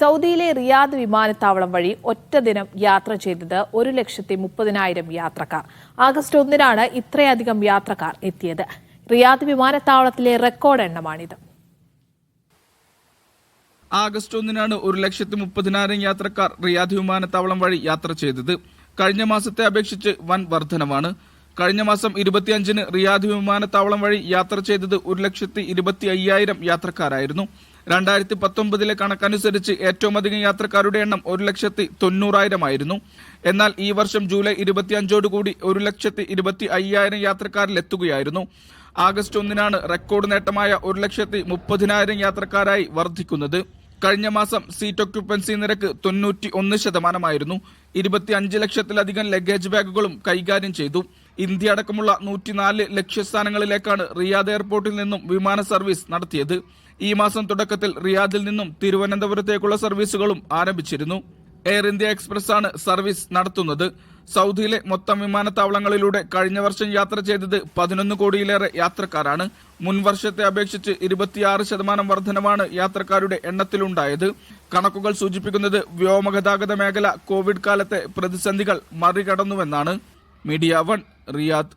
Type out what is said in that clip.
സൗദിയിലെ റിയാദ് വിമാനത്താവളം വഴി ഒറ്റ ദിനം യാത്ര ചെയ്തത് ഒരു ലക്ഷത്തി മുപ്പതിനായിരം യാത്രക്കാർ. ആഗസ്റ്റ് ഒന്നിനാണ് ഇത്രയധികം യാത്രക്കാർ എത്തിയത്. റിയാദ് വിമാനത്താവളത്തിലെ റെക്കോർഡ് എണ്ണമാണിത്. ആഗസ്റ്റ് ഒന്നിനാണ് ഒരു ലക്ഷത്തി മുപ്പതിനായിരം യാത്രക്കാർ റിയാദ് വിമാനത്താവളം വഴി യാത്ര ചെയ്തത്. കഴിഞ്ഞ മാസത്തെ അപേക്ഷിച്ച് വൻ വർധനമാണ് കഴിഞ്ഞ മാസം ഇരുപത്തിയഞ്ചിന് റിയാദ് വിമാനത്താവളം വഴി യാത്ര ചെയ്തത് ഒരു ലക്ഷത്തി ഇരുപത്തി അയ്യായിരം യാത്രക്കാരായിരുന്നു. രണ്ടായിരത്തി പത്തൊമ്പതിലെ കണക്കനുസരിച്ച് ഏറ്റവും അധികം യാത്രക്കാരുടെ എണ്ണം ഒരു ലക്ഷത്തി തൊണ്ണൂറായിരമായിരുന്നു. എന്നാൽ ഈ വർഷം ജൂലൈ ഇരുപത്തിയഞ്ചോടുകൂടി ഒരു ലക്ഷത്തി ഇരുപത്തി അയ്യായിരം യാത്രക്കാരിലെത്തുകയായിരുന്നു ആഗസ്റ്റ് ഒന്നിനാണ് റെക്കോർഡ് നേട്ടമായ ഒരു ലക്ഷത്തി മുപ്പതിനായിരം യാത്രക്കാരായി വർദ്ധിക്കുന്നത്. കഴിഞ്ഞ മാസം സീറ്റ് ഒക്യുപ്പൻസി നിരക്ക് തൊണ്ണൂറ്റി ഒന്ന് ശതമാനമായിരുന്നു. ഇരുപത്തി അഞ്ച് ലക്ഷത്തിലധികം ലഗേജ് ബാഗുകളും കൈകാര്യം ചെയ്തു. ഇന്ത്യ അടക്കമുള്ള നൂറ്റിനാല് ലക്ഷ്യസ്ഥാനങ്ങളിലേക്കാണ് റിയാദ് എയർപോർട്ടിൽ നിന്നും വിമാന സർവീസ് നടത്തിയത്. ഈ മാസം തുടക്കത്തിൽ റിയാദിൽ നിന്നും തിരുവനന്തപുരത്തേക്കുള്ള സർവീസുകളും ആരംഭിച്ചിരുന്നു. എയർ ഇന്ത്യ എക്സ്പ്രസ് ആണ് സർവീസ് നടത്തുന്നത്. സൗദിയിലെ മൊത്തം വിമാനത്താവളങ്ങളിലൂടെ കഴിഞ്ഞ വർഷം യാത്ര ചെയ്തത് പതിനൊന്ന് കോടിയിലേറെ യാത്രക്കാരാണ്. മുൻവർഷത്തെ അപേക്ഷിച്ച് ഇരുപത്തിയാറ് ശതമാനം വർധനമാണ് യാത്രക്കാരുടെ എണ്ണത്തിലുണ്ടായത്. കണക്കുകൾ സൂചിപ്പിക്കുന്നത് വ്യോമഗതാഗത മേഖല കോവിഡ് കാലത്തെ പ്രതിസന്ധികൾ മറികടന്നുവെന്നാണ്. Media one Riyadh